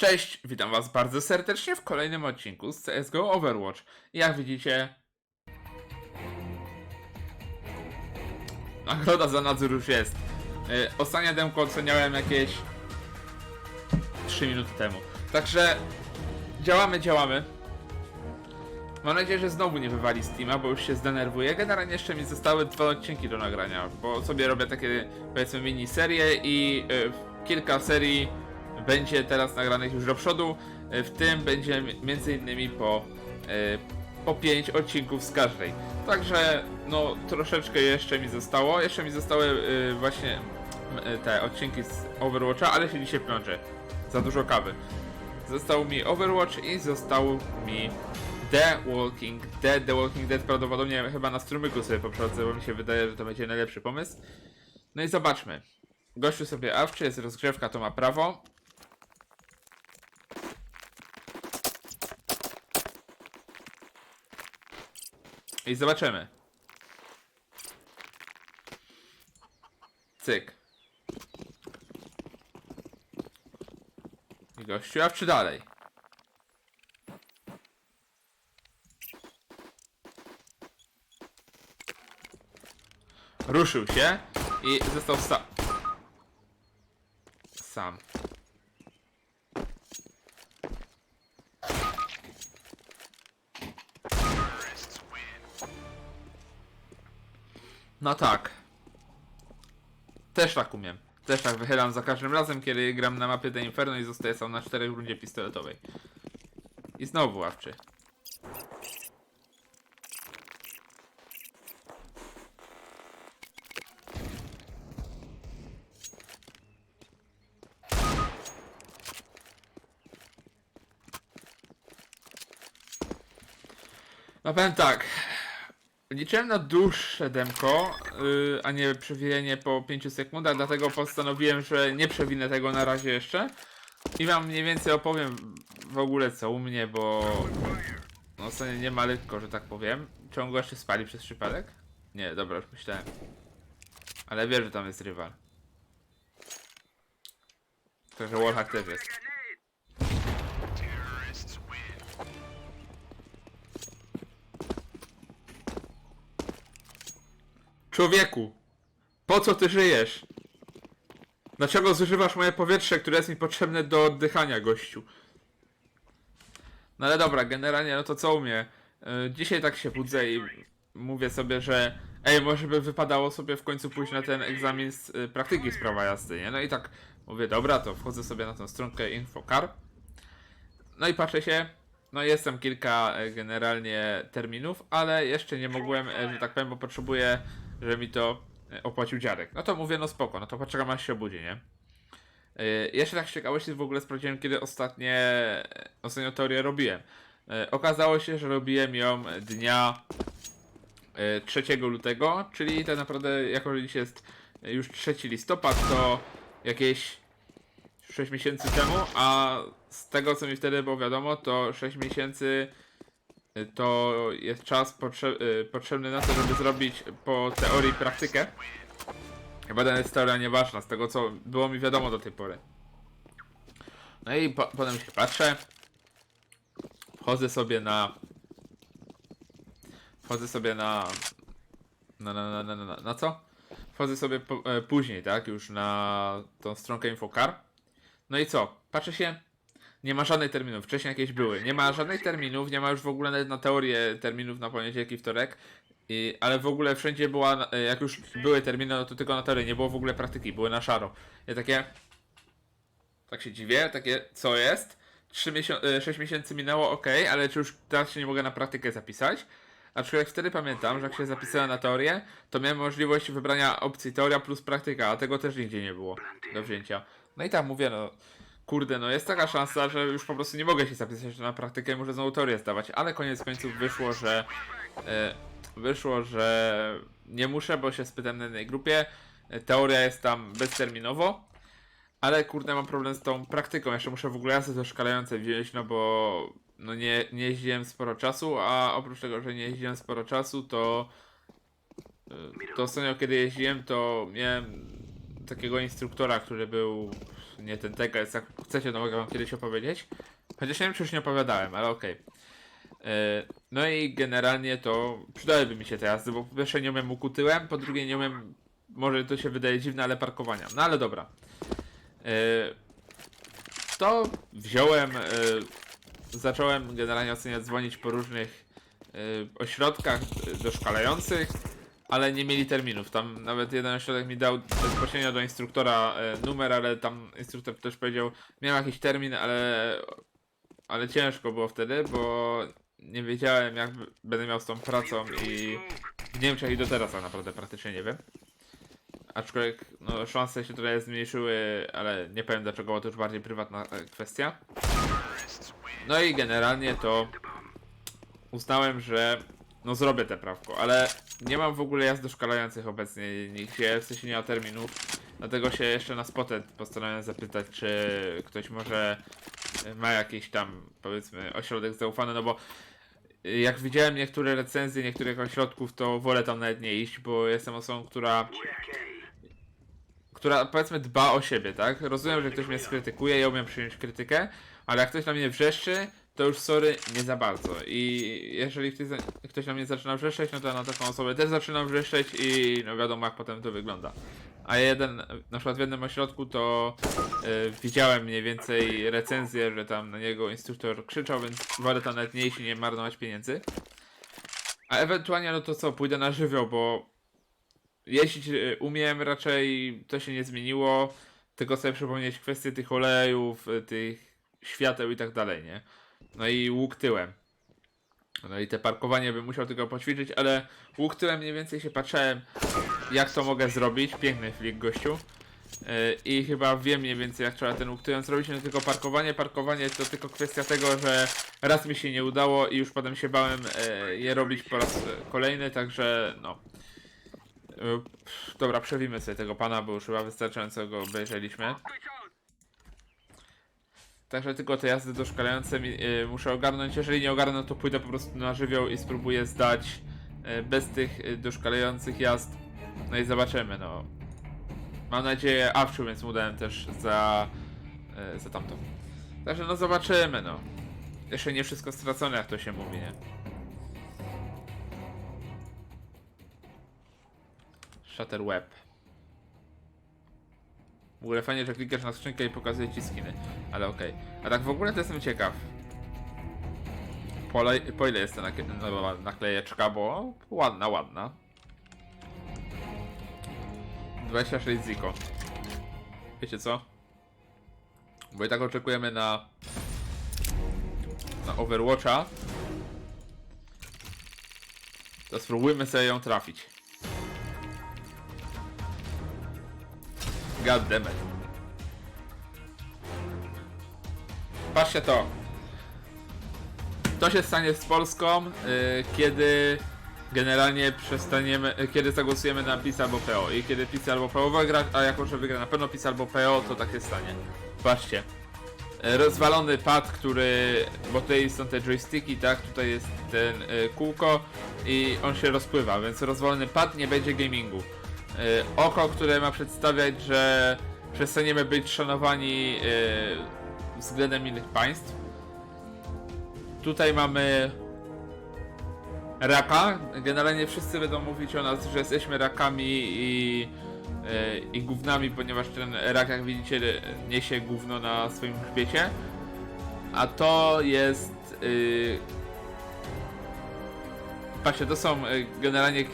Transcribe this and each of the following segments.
Cześć, witam was bardzo serdecznie w kolejnym odcinku z CSGO Overwatch. Jak widzicie... Nagroda za nadzór już jest. Yy, ostatnie demko oceniałem jakieś 3 minuty temu. Także działamy, działamy. Mam nadzieję, że znowu nie wywali Steama, bo już się zdenerwuję. Generalnie jeszcze mi zostały dwa odcinki do nagrania, bo sobie robię takie powiedzmy mini serie i yy, kilka serii będzie teraz nagranych już do przodu. Yy, W tym będzie między innymi po, yy, po 5 odcinków z każdej. Także no troszeczkę jeszcze mi zostało. Jeszcze mi zostały yy, właśnie te odcinki z Overwatcha, ale się dzisiaj plączę. Za dużo kawy. Został mi Overwatch i został mi The Walking Dead. The Walking Dead prawdopodobnie chyba na strumyku sobie poprowadzę, bo mi się wydaje, że to będzie najlepszy pomysł. No i zobaczmy. Gościu sobie awczy, jest rozgrzewka, to ma prawo. I zobaczymy. Cyk. I gościu awczy dalej. Ruszył się i został sam. Sam. No tak. Też tak umiem. Też tak wychylam za każdym razem, kiedy gram na mapie The Inferno i zostaję sam na 4 rundzie pistoletowej. I znowu ławczy. No powiem tak. Liczyłem na dłuższe demko, yy, a nie przewijenie po 5 sekundach, dlatego postanowiłem, że nie przewinę tego na razie jeszcze. I wam mniej więcej opowiem w ogóle co u mnie, bo no sobie nie ma lekko, że tak powiem. Go jeszcze spali przez przypadek? Nie, dobra, już myślałem. Ale wiem, że tam jest rywal. Także Wallhack też jest. Człowieku, po co ty żyjesz? Dlaczego zużywasz moje powietrze, które jest mi potrzebne do oddychania, gościu? No ale dobra, generalnie, no to co u mnie? Yy, dzisiaj tak się budzę i mówię sobie, że ej, może by wypadało sobie w końcu pójść na ten egzamin z y, praktyki z prawa jazdy, nie? No i tak mówię, dobra, to wchodzę sobie na tą stronkę Infocar. No i patrzę się, no jest tam kilka e, generalnie terminów, ale jeszcze nie mogłem, e, że tak powiem, bo potrzebuję, żeby mi to e, opłacił dziadek. No to mówię, no spoko, no to poczekam aż się obudzi, nie? E, Jeszcze tak z w ogóle sprawdziłem, kiedy ostatnie, e, ostatnią teorię robiłem. Okazało się, że robiłem ją dnia e, 3 lutego, czyli tak naprawdę, jako że dziś jest już 3 listopad, to jakieś 6 miesięcy temu, a z tego co mi wtedy było wiadomo, to 6 miesięcy to jest czas potrze- y, potrzebny na to, żeby zrobić po teorii praktykę. Ten jest teoria nieważna, z tego co było mi wiadomo do tej pory. No i po- potem się patrzę. Wchodzę sobie na. Wchodzę sobie. Na, na, na, na, na, na, na co? Wchodzę sobie po, e, później, tak? Już na tą stronkę Infocar. No i co? Patrzę się, nie ma żadnych terminów. Wcześniej jakieś były. Nie ma żadnych terminów, nie ma już w ogóle nawet na teorię terminów na poniedziałek i wtorek. I, ale w ogóle wszędzie była, e, jak już były terminy, no to tylko na teorię, nie było w ogóle praktyki, były na szaro. Ja takie, tak się dziwię, takie, co jest? 3 miesią- 6 miesięcy minęło, ok, ale czy już teraz się nie mogę na praktykę zapisać? Aczkolwiek wtedy pamiętam, że jak się zapisałem na teorię, to miałem możliwość wybrania opcji teoria plus praktyka, a tego też nigdzie nie było do wzięcia. No i tam mówię, no kurde, no jest taka szansa, że już po prostu nie mogę się zapisać na praktykę, muszę znowu teorię zdawać, ale koniec końców wyszło, że e, wyszło, że nie muszę, bo się spytam na jednej grupie, e, teoria jest tam bezterminowo, ale kurde mam problem z tą praktyką, jeszcze muszę w ogóle jazdy doszkalające wziąć, no bo no nie, nie jeździłem sporo czasu, a oprócz tego, że nie jeździłem sporo czasu, to y, to ostatnio kiedy jeździłem, to miałem takiego instruktora, który był nie ten tekst, jak chcecie, to mogę wam kiedyś opowiedzieć. Chociaż nie wiem, czy już nie opowiadałem, ale okej. E, No i generalnie to przydałyby mi się te jazdy, bo po pierwsze nie umiem łuku tyłem, po drugie nie umiem, może to się wydaje dziwne, ale parkowania. No ale dobra. E, To wziąłem, e, zacząłem generalnie oceniać, dzwonić po różnych ośrodkach doszkalających, ale nie mieli terminów. Tam nawet jeden ośrodek mi dał bezpośrednio do instruktora e, numer, ale tam instruktor też powiedział, miał jakiś termin, ale, ale ciężko było wtedy, bo nie wiedziałem jak będę miał z tą pracą i w Niemczech i do teraz tak naprawdę praktycznie nie wiem. Aczkolwiek no, szanse się trochę zmniejszyły, ale nie powiem dlaczego, bo to już bardziej prywatna e, kwestia. No i generalnie to uznałem, że no zrobię te prawko, ale nie mam w ogóle jazd doszkalających obecnie nigdzie, w sensie nie ma terminów. Dlatego się jeszcze na spotę postanowiłem zapytać, czy ktoś może e, ma jakiś tam, powiedzmy, ośrodek zaufany, no bo e, jak widziałem niektóre recenzje niektórych ośrodków, to wolę tam nawet nie iść, bo jestem osobą, która która powiedzmy dba o siebie, tak? Rozumiem, że ktoś mnie skrytykuje, ja umiem przyjąć krytykę, ale jak ktoś na mnie wrzeszczy, to już sorry, nie za bardzo. I jeżeli ktoś, ktoś na mnie zaczyna wrzeszczeć, no to na taką osobę też zaczynam wrzeszczeć i no wiadomo jak potem to wygląda. A jeden, na przykład w jednym ośrodku to y, widziałem mniej więcej recenzję, że tam na niego instruktor krzyczał, więc wolę tam nawet nie iść i nie marnować pieniędzy. A ewentualnie no to co, pójdę na żywioł, bo jeździć y, umiem, raczej to się nie zmieniło. Tylko sobie przypomnieć kwestie tych olejów, y, tych świateł i tak dalej, nie? No i łuk tyłem. No i te parkowanie bym musiał tylko poćwiczyć, ale łuk tyłem mniej więcej się patrzyłem, jak to mogę zrobić. Piękny flik, gościu. Y, I chyba wiem mniej więcej, jak trzeba ten łuk tyłem zrobić, no tylko parkowanie. Parkowanie to tylko kwestia tego, że raz mi się nie udało i już potem się bałem y, je robić po raz kolejny, także no. Pff, Dobra, przewimy sobie tego pana, bo już chyba wystarczająco go obejrzeliśmy. Także tylko te jazdy doszkalające mi, y, muszę ogarnąć. Jeżeli nie ogarnę, to pójdę po prostu na żywioł i spróbuję zdać y, bez tych y, doszkalających jazd. No i zobaczymy, no. Mam nadzieję, Awczu, więc mu dałem też za, y, za tamtą. Także no zobaczymy, no. Jeszcze nie wszystko stracone, jak to się mówi, nie? Shutter Web. W ogóle fajnie, że klikasz na skrzynkę i pokazuje ci skiny. Ale okej. A tak w ogóle to jestem ciekaw. Po, po ile jest ta no, naklejeczka, bo ładna, ładna. 26 ziko. Wiecie co? Bo i tak oczekujemy na na Overwatcha. To spróbujmy sobie ją trafić. God damn. Patrzcie to. To się stanie z Polską, y, kiedy generalnie przestaniemy, y, kiedy zagłosujemy na PiS albo PO. I kiedy PiS albo PO wygra, a jako że wygra na pewno PiS albo PO, to tak się stanie. Patrzcie. Rozwalony pad, który. Bo tutaj są te joysticki, tak? Tutaj jest ten y, kółko i on się rozpływa, więc rozwalony pad nie będzie gamingu. Y, oko, które ma przedstawiać, że przestaniemy być szanowani y, względem innych państw. Tutaj mamy raka. Generalnie wszyscy będą mówić o nas, że jesteśmy rakami i, y, i gównami, ponieważ ten rak, jak widzicie, niesie gówno na swoim grzbiecie. A to jest. Patrzcie, to są generalnie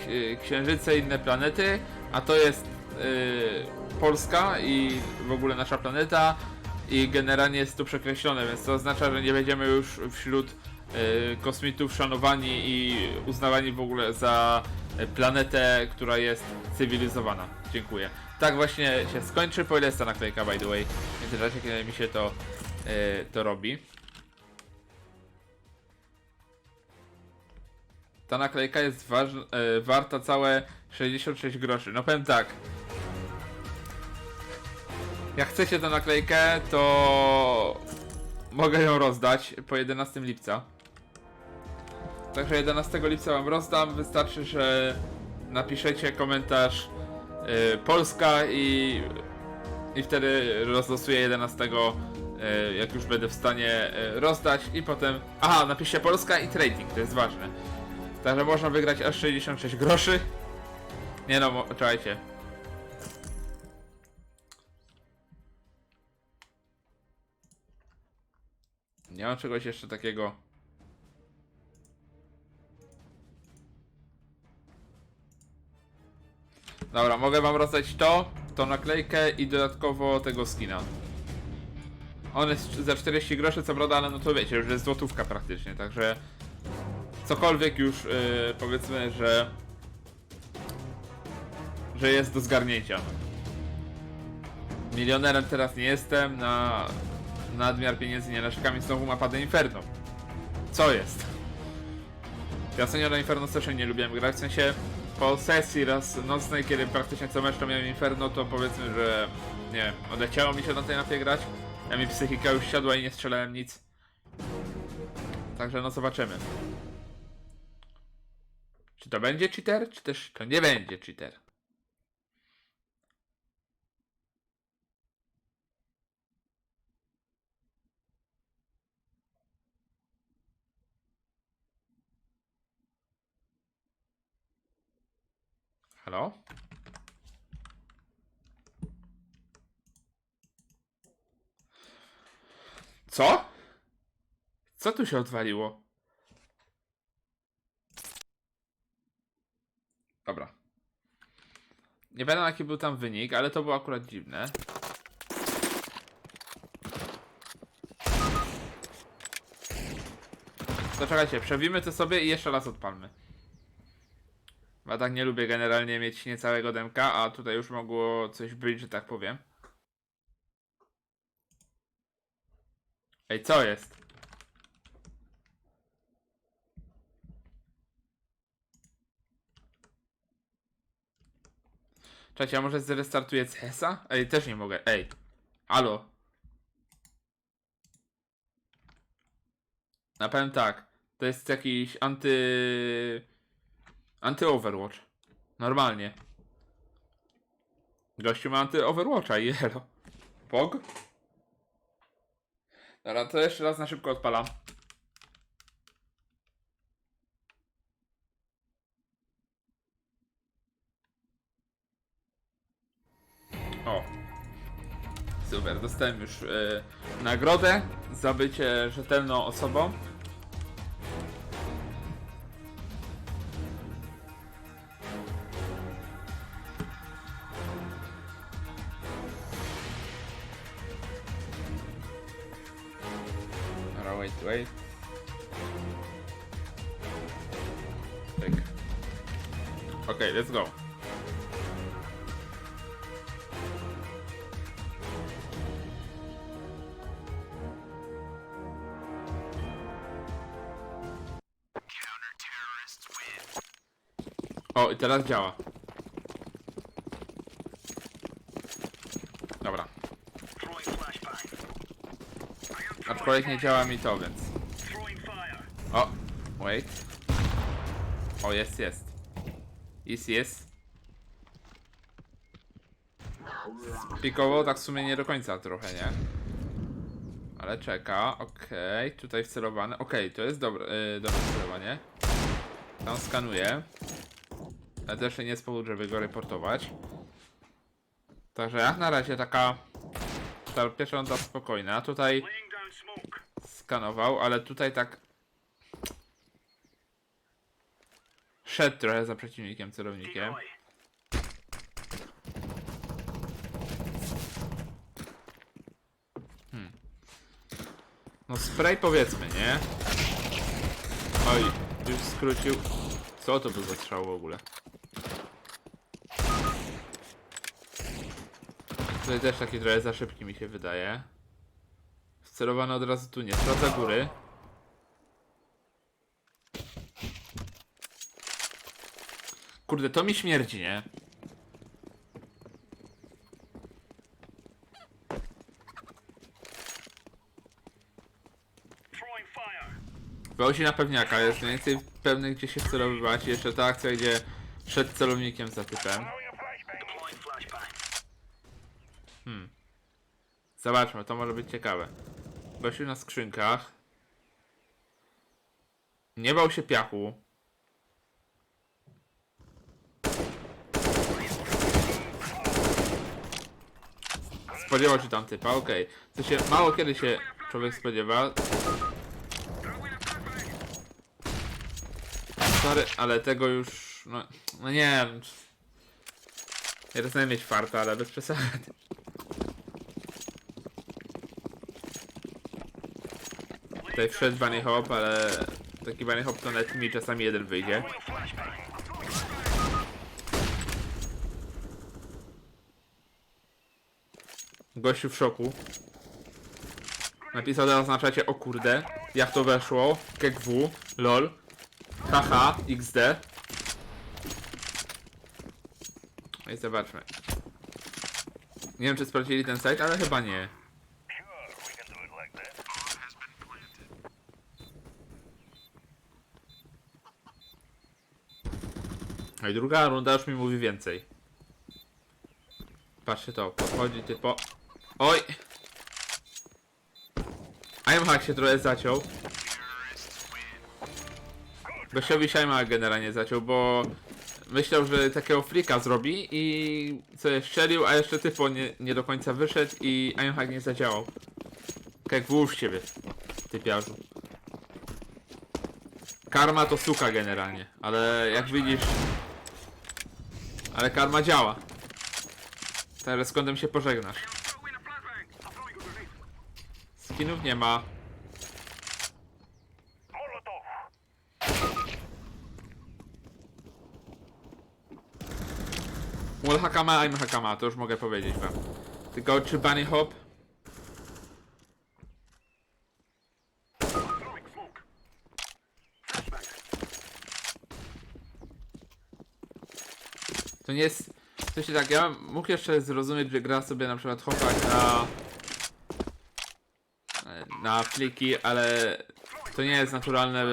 księżyce, inne planety, a to jest y, Polska i w ogóle nasza planeta i generalnie jest to przekreślone, więc to oznacza, że nie będziemy już wśród y, kosmitów szanowani i uznawani w ogóle za planetę, która jest cywilizowana. Dziękuję. Tak właśnie się skończy, po ile jest ta naklejka by the way, w międzyczasie kiedy mi się to, y, to robi. Ta naklejka jest waż, e, warta całe 66 groszy. No powiem tak. Jak chcecie tę naklejkę, to mogę ją rozdać po 11 lipca. Także 11 lipca wam rozdam. Wystarczy, że napiszecie komentarz e, Polska i i wtedy rozlosuję 11, e, jak już będę w stanie e, rozdać i potem... Aha, napiszę Polska i trading, to jest ważne. Także można wygrać aż 66 groszy. Nie no, czekajcie. Nie mam czegoś jeszcze takiego. Dobra, mogę wam rozdać to, tą naklejkę i dodatkowo tego skina. On jest za 40 groszy, co prawda, ale no to wiecie, już jest złotówka praktycznie, także cokolwiek już yy, powiedzmy, że że jest do zgarnięcia. Milionerem teraz nie jestem, na nadmiar pieniędzy nie narzekam i znowu ma Inferno. Co jest? Ja Seniora Inferno też nie lubiłem grać, w sensie po sesji raz nocnej, kiedy praktycznie co mecz miałem Inferno, to powiedzmy, że nie wiem, odleciało mi się na tej mapie grać. Ja mi psychika już siadła i nie strzelałem nic. Także no zobaczymy. Czy to będzie cheater, czy też to nie będzie cheater? Halo? Co? Co tu się odwaliło? Dobra. Nie pamiętam jaki był tam wynik, ale to było akurat dziwne. To czekajcie, przewimy to sobie i jeszcze raz odpalmy. Bo tak nie lubię generalnie mieć niecałego demka, a tutaj już mogło coś być, że tak powiem. Ej, co jest? Czekajcie, a może zrestartuję CS-a? Ej, też nie mogę. Ej. Alo. Na pewno tak. To jest jakiś anty... Anty-Overwatch. Normalnie. Gościu ma anty-Overwatcha i elo. Pog? Dobra, to jeszcze raz na szybko odpalam. O. Super, dostałem już e, nagrodę za bycie rzetelną osobą. O, i teraz działa. Dobra. Aczkolwiek nie działa mi to, więc. O, wait. O, jest, jest. Jest, jest. Pikowo tak w sumie nie do końca trochę, nie? Ale czeka, okej, tutaj wcelowane, okej, to jest dobre, yy, dobre wcelowanie. Tam skanuję. Ale też nie jest powód, żeby go reportować. Także jak na razie taka ta pierwsza runda spokojna. Tutaj skanował, ale tutaj tak szedł trochę za przeciwnikiem, celownikiem. Hmm. No spray powiedzmy, nie? Oj, już skrócił. Co to był za strzał w ogóle? Tutaj też taki trochę za szybki mi się wydaje. Wcelowany od razu tu nie, sprawdza góry. Kurde, to mi śmierdzi, nie? Wełsi na pewniaka, jest mniej więcej pewny gdzie się wcelowywać. Jeszcze ta akcja gdzie przed celownikiem za typem. Hmm. Zobaczmy, to może być ciekawe. Gościu na skrzynkach. Nie bał się piachu. Spodziewał się tam typa, okej. To się mało kiedy się człowiek spodziewa. Sorry, ale tego już. No, no nie wiem. Ja rozumiem mieć farta, ale bez przesady. Tutaj wszedł bunny hop, ale taki bunny hop to nawet mi czasami jeden wyjdzie. Gościu w szoku. Napisał, że oznaczacie o kurde, jak to weszło, KGW, lol, haha, xd. No i zobaczmy. Nie wiem, czy sprawdzili ten site, ale chyba nie. I druga runda już mi mówi więcej. Patrzcie to, podchodzi typo... Oj! Aimhack się trochę zaciął. Gościowi Shaima generalnie zaciął, bo myślał, że takiego flika zrobi i sobie strzelił, a jeszcze typo nie, nie do końca wyszedł i Aimhack nie zadziałał. Tak jak włóż ciebie, typiarzu. Karma to suka generalnie, ale jak widzisz... Ale karma działa. Teraz z kątem się pożegnasz. Skinów nie ma. Wall Hakama, I'm Hakama, to już mogę powiedzieć wam. Tylko czy Bunny Hop? Nie jest... To się tak, ja mógł jeszcze zrozumieć, że gra sobie na przykład hopa na... na fliki, ale to nie jest naturalne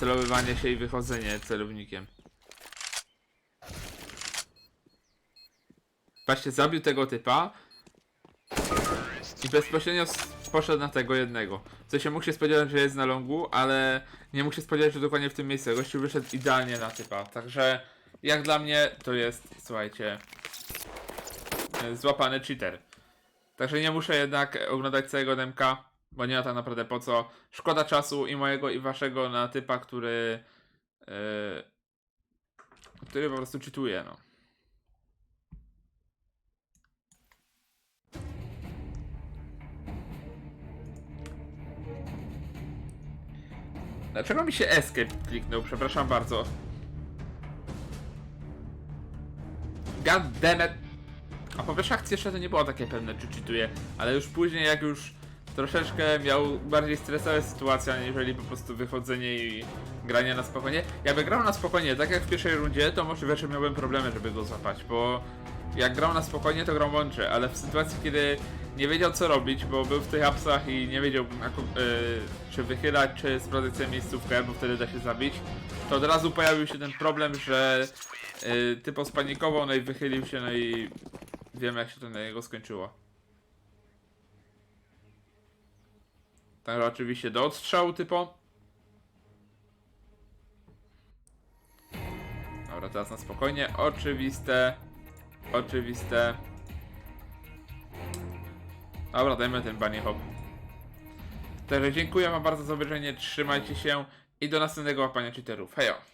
celowywanie się i wychodzenie celownikiem. Patrzcie, zabił tego typa i bezpośrednio poszedł na tego jednego. Co się mógł się spodziewać, że jest na longu, ale nie mógł się spodziewać, że dokładnie w tym miejscu. Gościu wyszedł idealnie na typa. Także jak dla mnie to jest, słuchajcie, złapany cheater. Także nie muszę jednak oglądać całego demka, bo nie ma tak naprawdę po co. Szkoda czasu i mojego i waszego na typa, który yy, który po prostu czytuje, no. Dlaczego mi się escape kliknął? Przepraszam bardzo. God damn it. A po pierwsze akcji jeszcze to nie było takie pewne, czy czytuję, ale już później jak już troszeczkę miał bardziej stresowe sytuacje, aniżeli po prostu wychodzenie i granie na spokojnie. Jakby grał na spokojnie, tak jak w pierwszej rundzie, to może wiesz, miałbym problemy, żeby go złapać, bo jak grał na spokojnie, to grał mądrze, ale w sytuacji, kiedy nie wiedział co robić, bo był w tych apsach i nie wiedział na ko- y, czy wychylać, czy sprawdzać sobie miejscówkę, bo wtedy da się zabić, to od razu pojawił się ten problem, że y, typo spanikował, no i wychylił się, no i wiem jak się to na niego skończyło. Także oczywiście do odstrzału typo. Dobra, teraz na spokojnie. Oczywiste. Oczywiste. Dobra, dajmy ten bunny hop. Także dziękuję wam bardzo za obejrzenie, trzymajcie się i do następnego łapania cheaterów. Hejo!